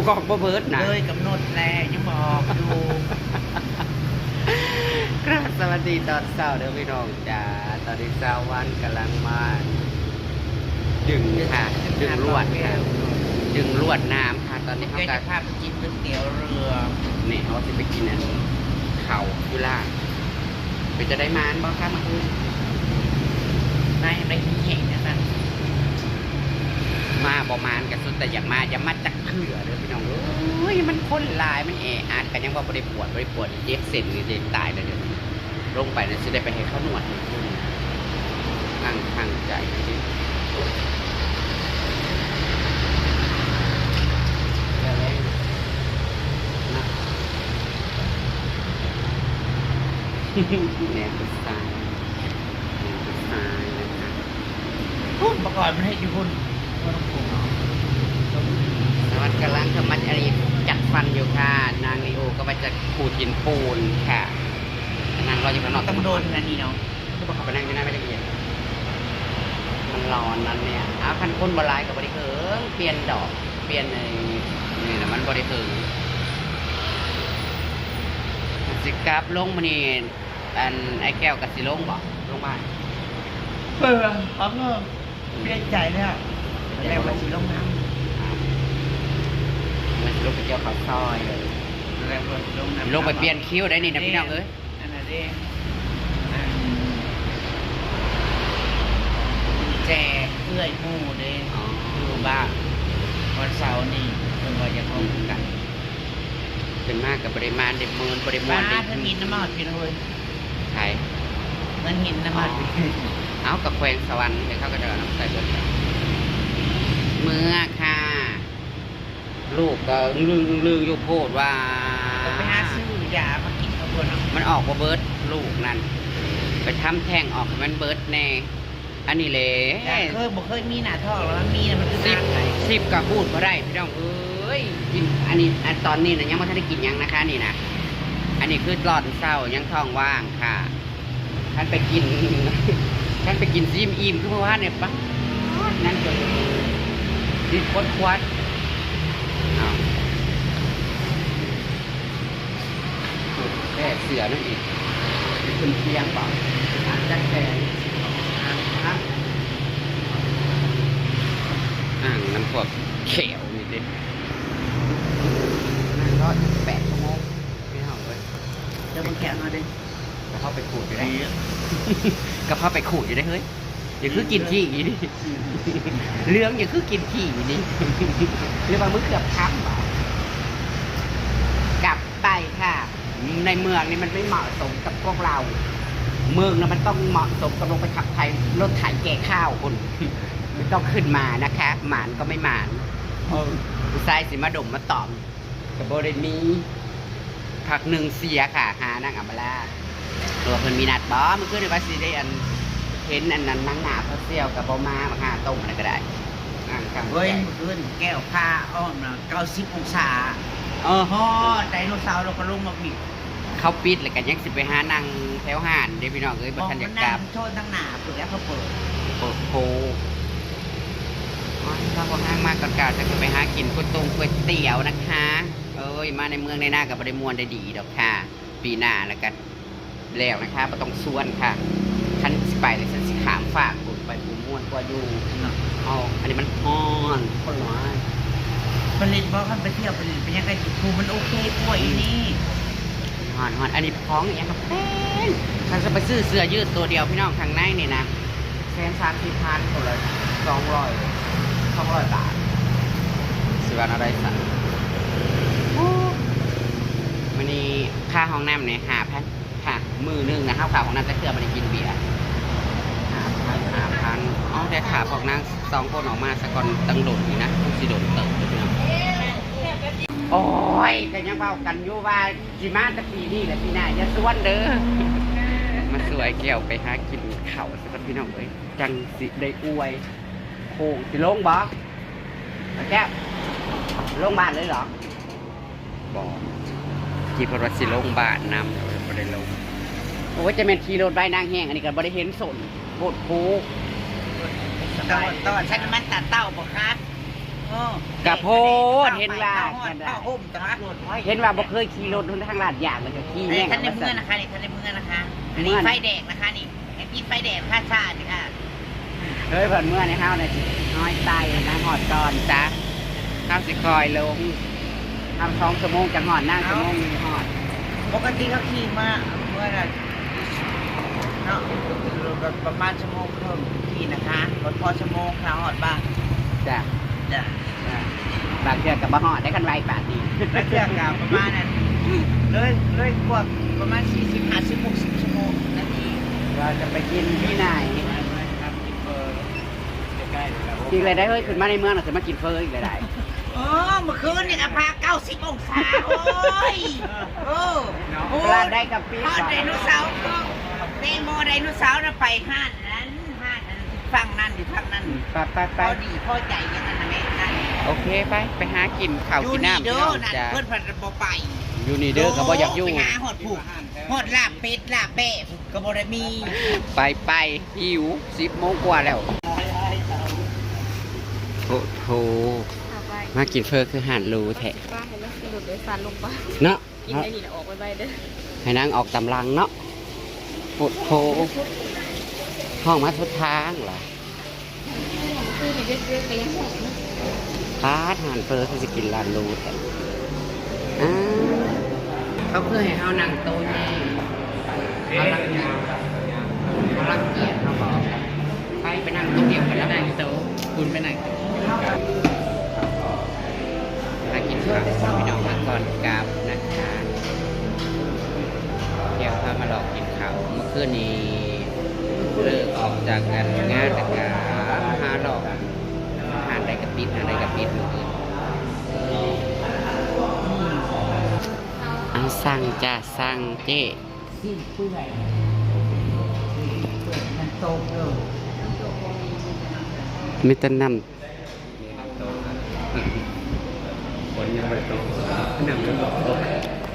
ลูกออกบ่เบิดนะเลยกำหนดแล้วยังบอกอยู่ครับสวัสดีตอนเช้าเด้อพี่น้องจ้าตอนนี้เช้าวันกำลังมาดึงค่ะดึงลวดค่ะดึงลวดน้ำค่ะ ตอนนี้แกเขาก็จะพาไปกินก๋วยเตี๋ยวเรือเนี่ยเขาจะไปกินอันเขายุล่าไปจะได้มานบ่ครับมาคืนนายไปที่แข่งนะนั่น มาประมาณกันสุดแต่อยากมาอย่ามาจักเถื่อเด้อพี่น้องเอ้ยมันคนลายมันแออัดกันยังว่าบริปวดบริปวดเจ็บเส้นนี่เจ็บตายเลยเดี๋ยวนี้ลงไปเนี่ยจะได้ไปให้เขาหนวดให้คุณตั้งทางใจดิแล้วแรงนะแนวสไตล์แนวสไตล์นะคะพุ่นประกอบมันให้อยู่พุ่น นต้องปรุงเอาสวัสดีกำลังทำมันอะไรจัดฟันอยู่ค่ะ นางลีโอก็ไปจะขูดหินปูนค่ะนางรออยู่ข้างนอกต้องโดนนะนี่เนาะก็บอกเขาไปนั่งที่หน้าไม่ละเอียดมันร้อนนั่นเนี่ยเอาคันคนบหลายกับบริเคิงเปลี่ยนดอกเปลี่ยนในนี่นะมันบริเคิงสิกราบลงมานี่อันไอ้แก้วกับสิลงบอกลงบ้านเบื่อเขาก็เปลี่ยนใจแล้ว แล้วมาสีลงน้มันสิลงไปเกี่ยวข้าวซอยเลยำแล้วมาสีลงน้ำลงไปเปลี่ยนคิ้วได้นี่นะพี่น้องเอ้ยอันนั้นเองอันแจกเพื่อยหมู่เด้อ๋ออยู่บ้านวันเสาร์นี่เพิ่นว่าจะเข้ากันเป็นมากกับปริมาณเด็มมืนปริมาบ้าณเด็นเพิ่นหินน้ำมันพี่น้องเอ้ยไทยเพิ่นหินน้ำมันพี่เอากับแควงสวรรค์เดี๋ยวเขาก็จะเอาน้ำใส่เบิดกัน เมื่อค่ะ ลูกก็ลืงลืงอยู่โพดว่า ไปหาซื้อยามากินกับคนเนาะมันออกว่าเบิร์ดลูกนั่นไปทำแท่งออกให้มันเบิร์ดแน่อันนี้เลยแต่เคยบ่เคยมีหน้าท้องแล้วมันมีน่ะมันคือสิบน้ำไหลสิบกับพูดมาได้พี่น้องเอ้ยกินอันนี้อันตอนนี้นะยังไม่ทันได้กินหยังนะคะนี่นะอันนี้คือรอดเศร้ายังท้องว่างค่ะท่านไปกินท่านไปกินซิมอิ่มคือเมื่อวานเนี่ยปะนั่นจน ดิ้นคดควัดอ้าวแค่เสือนั่นเองเป็นเตียงเปล่าอ่านจักแกงอ่านครับอ่างน้ำพวกเขียวนี่ดินั่งรอดแปดชั่วโมงไม่เท่าเลยเดี๋ยวมันแข็งมาดิก็เข้าไปขูดอยู่ได้ก็เข้าไปขูดอยู่ได้เฮ้ย อย่าคือกินขี้อย่างนี้เรื่องอย่าคือกินขี้อย่างนี้เรียกว่ามึงเกือบทับกลับไปค่ะ ในเมืองนี่มันไม่เหมาะสมกับพวกเรา เมืองนะมันต้องเหมาะสมกับลงไปขับไทยรถไถแก่ข้าวคุณไม่ต้องขึ้นมานะคะ หมานก็ไม่หมานผู้ชายสิมาดมมาตอมกับโบเรมีผักหนึ่งเสียค่ะหานางอัมบลาตัวเพิ่นมีนัดบอมันขึ้นในวัดสิได้อัน เห็นอันนั้นนางหนาเพราะเซียวกับบอมามาหาต้มอะไรก็ได้อ่างกลางเฮ้ยเมื่อคืนแก้วผ้าอ้อมนะ90องศาเออฮอดไดโนเสาร์เราก็ลงมาบิดเขาปิดเลยกันยังสิไปหานางแถวห่านเดี๋ยวพี่น้องเอ้ยมบัองทันมัอยานกนั่กลังบโชว์ตั้งหน้าเปิดแล้วเขาเปิดเปิดโพอ๋อถ้าพอห้างมากก่อนกาจะไปหากินก๋วยตงก๋วยเตี๋ยวนะคะ เอ้ยมาในเมืองในหน้ากับบริมวลได้ดีดอกค่ะ ปีหน้าแล้วกันแล้วนะคะประต้องส่วนค่ะท่านสิ ไปเลยฉันสิขามฝากบุญไปปูม่วนกว่าอยู่เอาอันนี้มันฮ้อนคนร้ายผลิตบอกกันไปเที่ยวผลิตเป็นยังไงจิตภูมิมันโอเคป่วยอีนี่ฮ้อนฮ้อนอันนี้พ้องอย่างกับแป้นฉันจะไปซื้อเสื้อยืดตัวเดียวพี่น้องทางในนี่นะแสนสามสิบพันคนละสองร้อยสองร้อยบาทสิวันอะไรสักวันนี้ค่าห้องน้ำเนี่ยหาพันค่ะมือหนึงนะข้าวขาของน้ำจะเกลือมันกินเบียร์หาพัน หาพันอ๋อได้ขาพอกนางสองคนออกมาสะก่อนตังโดดอยู่นะต้องสิโดดเติบอยู่นะโอ้ยแต่ยังเบากันอยู่ว่าสิมาแตะปีนี่แหละพี่นายจะส่วนเด้อมาสวยแก้วไปหากินเข่าวสักพี่น้องเอ้ยจังสิได้อวยโค้งสิลงบ่เอาแก้วลงบ้านเลยเหรอบอกขี่รถสิลงบาทนำแต่บ่ได้ลง โอ้ยจะเป็นขี่รถใบนางแห้งอันนี้ก็บ่ได้เห็นสน โคตรคกตอนตอนใช้น้ำมันตัดเต้าบอกครับกะโพดเห็นว่าข้าวห่มจ้ะเห็นว่าบ่เคยขี่รถทางลาดยางเลยก็ขี่แม่งท่านในเมืองนะคะนี่ท่านในเมืองนะคะอันนี้ไฟแดงนะคะนี่ไอ้ที่ไฟแดงค่าชาติค่ะเฮ้ยเพิ่นเมื่อในเฮาน่ะสิน้อยไตนะหอดก่อนจ้ะข้าวสิคอยลงทำสองชั่วโมงจะหอดนั่งชั่วโมงหอดปกติเขาขี่มาเมื่อน่ะ นาะประมาณชั่วโมงครึ่งขี่นะคะรถพอชั่วโมงค่ะหอดบ้างจ้ะจ้ะอ่าบางเทื่อกับบ่หอดได้กันไวป่านนี้แล้วเครื่องกับประมาณนั้นเลยเลยกว่าประมาณ40 50 60ชั่วโมงนาทีเราจะไปกินที่ไหนอีกเลยได้เฮ้ยขึ้นมาในเมืองน่ะขึ้นมากินเฟอร์อีกเลยได้ เออเมื่อคืนนี่ก็พา90องศาโอ้ยโอ้โอ้ร้านได้กับปี๊บทอดไดโนเสาร์ก็เตโมไดโนเสาร์น่ะไปห้านนั้นห้านนั้นฝั่งนั้นอยู่ฝั่งนั้นไปไปพไปอดีพอใจอย่างนั้นนะแม่นั่นโอเคไปไปหากินข้าวอยู่กินนี่น้ำเด้อนั่นจ้ะเพื่อนเพันบ่ไปอยู่นี่เด้อก็บ่อยากอยู่ ไปหาหอดผูกหอดลาบเป็ดลาบแปะก็บ่ได้มีไปไปหิวสิบโมงกว่าแล้วโอ้โหเอาไป มากินเฟอร์คือห่านรูแทะป้าเห็นแล้วกระโดดโดยสารลงไปเนาะกินได้นี่นะออกไปไปเด้อให้นางออกตำลังเนาะโอ้โหห้องมาสุดทางเหรอคือเห็นเรื่อยๆไปยังหงพาดห่านเฟอร์คือจะกินลานรูแทะอ้าวเขาเพื่อให้เขานั่งโต๊ะแย่เขารักเกียรติเขารักเกียรติเขาบอกไปไปนั่งโต๊ะเดียวกันแล้วนั่งโต๊ะคุณไปนั่งโต๊ะมา กินข้าวพี่น้องมาก่อนกราบนะคะเที่ยวพามาหลอกกินข้าวเมื่อคืนนี้เลิกออกจากงานงานแต่กาหาหลอกหานใดกระปิดหานใดกระปิดเมื่อคืนเอาสั่งจ้าสั่งเจ๊สิ้นเปื่อยเปื่อยมันโตกเด้อมิตรนำ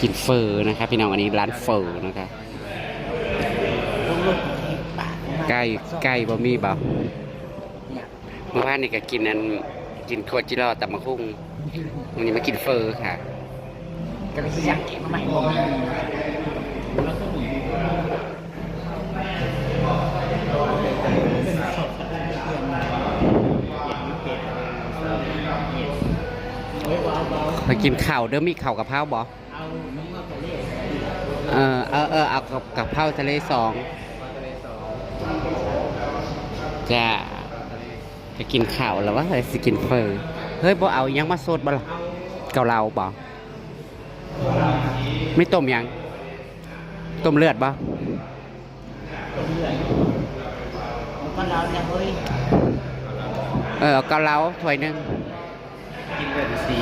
กินเฟอร์นะครับพี่น้องอันนี้ร้านเฟอร์นะครับใกล้ใกล้บะมีบ่เมื่อวานนี่ก็กินอันกินโคจิโร่ตับมะคุ้งวันนี้มากินเฟอร์ค่ะก็เลยอยากกินมาใหม่ มีมากินข้าวเด้อมีข้าวกับข้าวบ่เออเออเออเอากับกับข้าวทะเลสองจ้าจะกินข้าวแล้วว่าอะไรสิกินเฟอร์เฮ้ยบ่เอาอิหยังมาสดบ่ล่ะเกาเหลาบ่ไม่ต้มหยัง ต้มเลือดบ่ก็เราเนี่ยเฮ้ยเออเอาเกาเหลาถ้วยหนึงกินแบบสี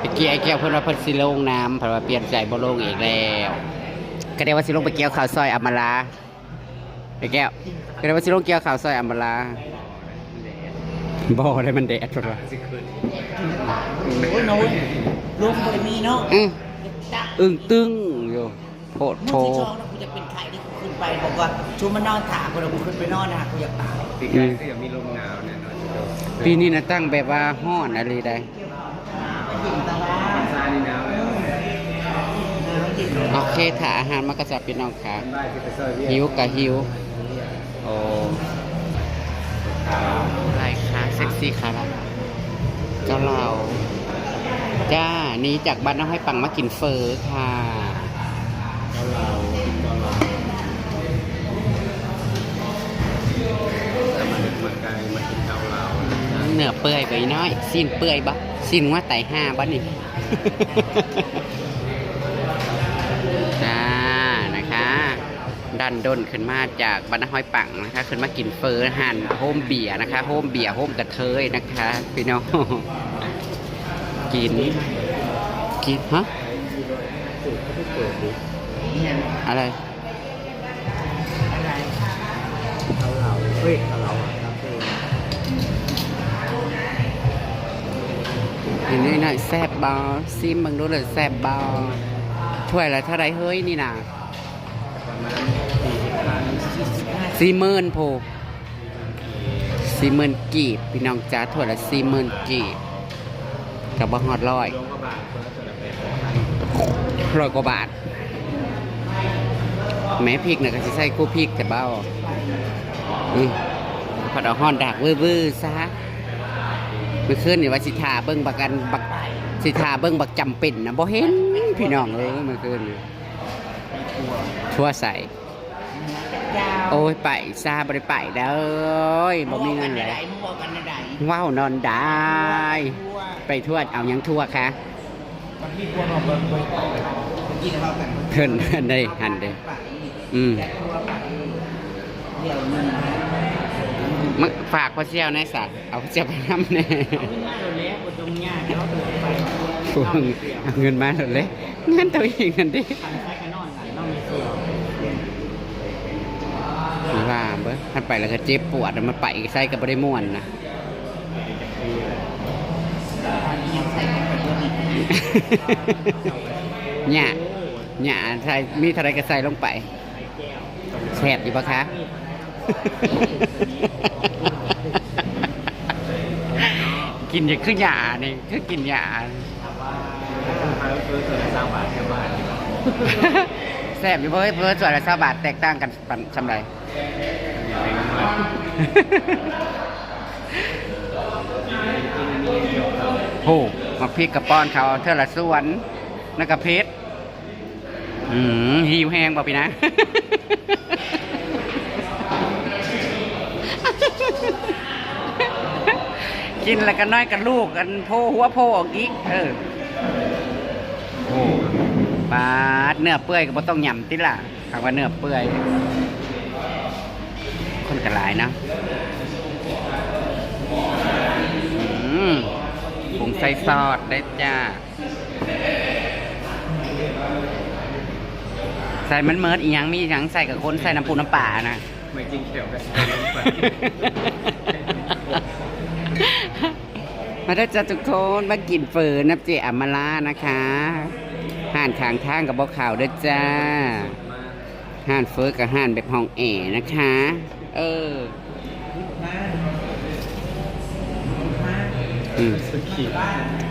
เมื่อกี้ไอ้แก้วเพิ่นว่าเพิ่นสิลงน้ำเพิ่นว่าเปลี่ยนใจบ่ลงอีกแล้วก็ได้ว่าสิลงไปเกี่ยวข้าวซอยอำมาลาไอ้แก้วก็ได้ว่าสิลงเกี่ยวข้าวซอยอำมาลาบ่ได้มันแดดเพิ่นว่าโอ้ยโน้นลุงบ่ได้มีเนาะอื้อจ้ะอึ้งตึงอยู่โพดโพมึงที่ชองนะกูจะเป็นใครที่กูขึ้นไปบอกว่าชูมานอนถามกูแล้วกูขึ้นไปนอนนะกูอยากตายปีกไก่ก็ยังมีลมหนาวเนี่ยเนาะ ปีนี้นะตั้งแบบว่าฮ้อนอะไรได้โอเคถ้าอาหารมันก็จะพี่น้องค่ะบ้านที่ไปซอยเวียหิวกะหิว โอ้อะไรคะเซ็กซี่ค่ะเจ้าเราจ้านี้จากบ้านน้องให้ปังมากินเฟอร์ค่ะ เนื้อเปื่อยไปน้อย สิ้นเปื่อยบ่สิ้นว่าไตห้าบ่นี่จ้านะคะ ดันด้นขึ้นมาจากบ้านน้อยปังนะคะ ขึ้นมากินเฟอร์หันโฮมเบียนะคะโฮมเบียโฮมกระเทยนะคะพี่น้องกินกินฮะอะไรอะไรเกาเหลาเฮ้ย เห็นนี่หน่อยแซบบอซิมบังดูเลยแซบบอถ้วยละเท่าไรเฮ้ยนี่นะประมาณสี่สิบพันสี่สี่หมื่นโพสี่หมื่นกีบพี่น้องจ้าถั่วละสี่หมื่นกีบกับบ่ฮอดร้อยลงกระบาดคนละส่วนละแปดพันร้อยกว่าบาท แม้พริกเนี่ยก็จะใส่กู้พริกแต่เบ้าอืมพอดอาฮอนดักวื้อๆซะ มื่อคืนนี่ว่าสิทาเบิ่งบักกันบักสิทาเบิ่งบักจำเป็นนะบ่เห็นพี่น้องเอ้ยเมื่อคืนนี่ทั่วใส่ยาวโอ้ยไปซาบ่ได้ไปเด้อบ่มีเงินเลยมึงบอกกันในใดว้าวนอนได้ทั่วไปทั่วเอาหยังทั่วคะบางทีพวกเราเบิ่งเบิ่งไปบางทีเรากันเพิ่นอันใดหันเด้ไปอืม มึงฝากพ่อเสี่ยวในสัตว์เอาพ่อเสี่ยวไปนำแน่ง่ายเราแล้วบ่ตรงยากแล้วเดินไปพวกมึงเอาเงินมาเถอะเลยเงินตัวเองกันดิทางซ้ายกันนอนหลังนอนมีเสียวว่าเบ้อท่านไปแล้วก็เจ็บปวดมันไปใส่กับบริม่วนนะยังใส่กันไปด้วยนี่เนี่ยเนี่ยใส่มีเท่าไรก็ใส่ลงไปแสบอยู่ปะคะ กินอย่างคือหยานี่คือกินหยาพันเพื่อส่วนละสามบาทแค่บ้านแสบอยู่เพื่อเพื่อส่วนละสาบาทแตกต่างกันปันสำไรเป็นมากินอันนี้เกี่ยวกับโอ้มาพริกกับป้อนเขาเท่าละส่วนนักกระเพชรอืมหิวแห้งบ่พี่นะ กินแล้วก็น้อยกับลูกกันโพหัวโพออกอีกเออโอ้ปาดเนื้อเปื่อยก็บ่ต้องหย่ำติล่ะคำว่าเนื้อเปื่อย คนกระหลายนะอืมผงใส่ซอสได้จ้าใส่มันเมิดอีหยังมีอีหยังใส่กับคนใส่น้ำปูน้ำป่านะ ไม่จริงเกี่ยวกับ มาได้จ้าทุกคนมากินเฟอนับเจอัมมาลานะคะห่านขางทางกับบ่ข่าวด้อจ้าห่านเฟอกับห่านแบบห้องแอร์นะคะ เออ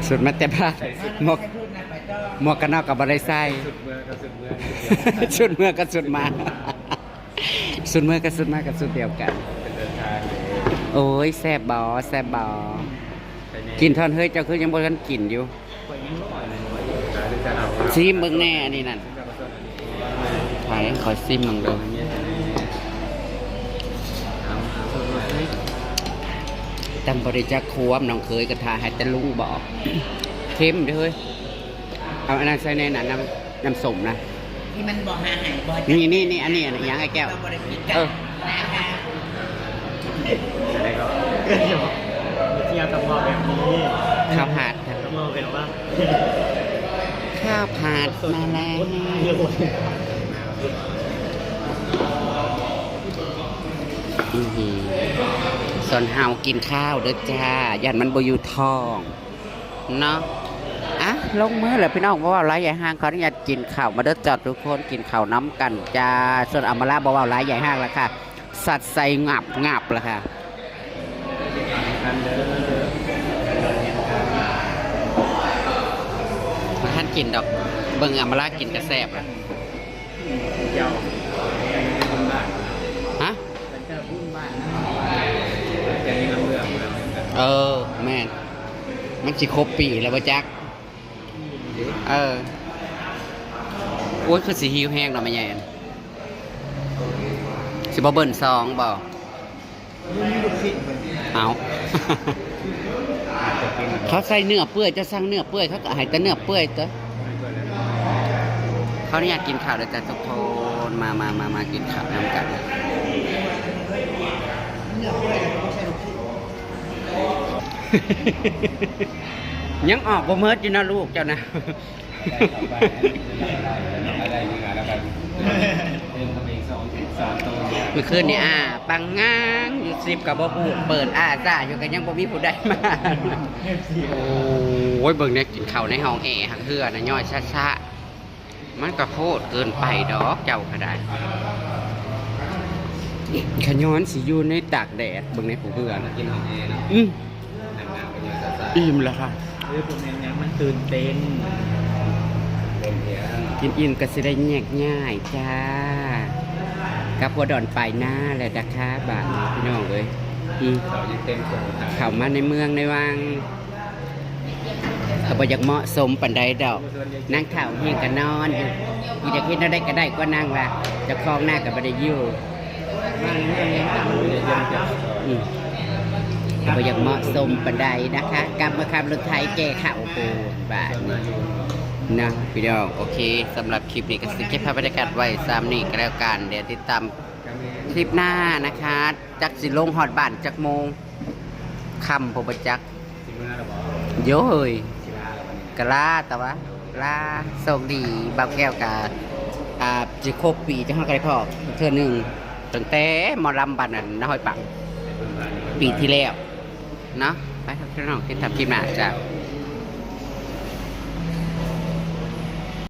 สุดมาแต่บ้านหมวกให้พูดนะไปต่อหมวกกันนอกกับบริไซสุดเมืองกับสุดเมืองสุดเมื่อกับสุดมา สุดเมื่อกับสุดมากับสุดเดียวกัน โอ้ยแซบบอแซบบอ กินทอนเฮ้ยเจ้าคือยังบ่ทันกินอยู่ไปยังรอดเลยจะเอาซีมเบิ่งแน่อันนี้นั่นไผขอซิมมึงเดูตำบริจักควมน้องเคยกระทาให้แต่ลุงบอกเข้มเด้อเฮ้ยเอาอันนั้นใส่ในนั้นน้ำน้ำส้มนะที่มันบอกหาหายบ่นี่นี่นี่อันนี้อันนี้ยังไอ้แก้วเราบริพิกัเออ นะคะจะได้ก็เที่ยวกับมอแบบนี้ข้าวผัดครับกับมอแบบว่าข้าวผัดมาแล้วส่วนเฮากินข้าวเด้อจ้ายันมันบอยู่ทองเนาะอะลงมือเลยพี่น้องเพราะว่าร้ายใหญ่ห้างเขาอนุญาตกินข้าวมาเด้อจอดทุกคนกินข้าวน้ำกันจ้าส่วนอมราบอกว่าร้ายใหญ่ห้างแล้วค่ะ สัตว์ใส่งับงับแล้วค่ะ อันเดอร์ ท่าน กินดอก เบิ่งอมรากินกระแซบอะเจ้าคนบ้านฮะเป็นเจ้าพุ่นบ้านแกยังเมืองแล้วเออ แม่นมันสิครบปีแล้วบ่จัก เออโอ้ยคือสิหิวแห้งเนาะแม่ใหญ่อั่นสิบ่เบิ่นซองบ่มันมีลูกศิษย์เหมือนเอาอาจจะเป็นเขาใส่เนื้อเปื่อยจะสั่งเนื้อเปื่อยเขาก็ให้แต่เนื้อเปื่อยเตอะ เขาเนี่ยกินข้าวเดี๋ยวจะทุกคนมามามามากินข้าวน้ำกันยังออกบ่เมิดอยู่นะลูกเจ้านะเมื่อคืนนี่อ่า ปังง้างอยู่สิบกับบ่พูดเปิดอ่าซ่าอยู่กันยังบ่มีผู้ใดมาโอ้ยเบิ่งเนี่ยกินข้าวในห้องแอหักเฮือนะย่อยช้าๆ มันก็โพดเกินไปดอกเจ้าก็ได้ขย้อนสิอยู่ในตากแดดเบิ่งในผู้เพื่อนกินของแอร์เนาะอืมหนังๆไปเยอะซะอิ่มแล้วค่ะเออผมยังมันตื่นเต้นเต็มเพียงกินอิ่มก็สิได้แยกง่ายจ้ากับหัวดอนปลายหน้าแหละนะคะบาทนี้พี่น้องเอ้ยอืมเขายังเต็มตัวทางเข้ามาในเมืองในวัง ก็บ่อยากเหมาะสมปานใดดอกนั่งข่าวเฮงก็นอนอยู่อีอยากเฮ็ดอะไรก็ได้ก็นั่งว่าเจะคลองหน้าก็บ่ได้อยู่มาในเมืองยังต่างอยู่เยอะๆจะอืมก็บ่อยากเหมาะสมปานใดนะคะกลับมาขับรถไทยแก้ข่าวปูบาทต้องนี้มาอยู่นะพี่น้องโอเคสำหรับคลิปนี้ก็สิเก็บภาพบรรยากาศไว้ซ้ำนี่ก็แล้วกันเดี๋ยวติดตามคลิปหน้านะคะ จักสิลงฮอดบ้านจักโมงคำผมจักสิเมื่อหรอบอกโยเฮ้ยสิลาแล้ววันนี้ กะลาแต่ว่าลาโชคดีบางแก้วกับอ่าจิโครบปีจังหวัดกระพอเทื่อหนึ่งตั้งแต่หมอลำบันนั้นน้อยปังปีที่แล้วเนาะไปครับพี่น้องที่ทำคลิปหน้าจ้า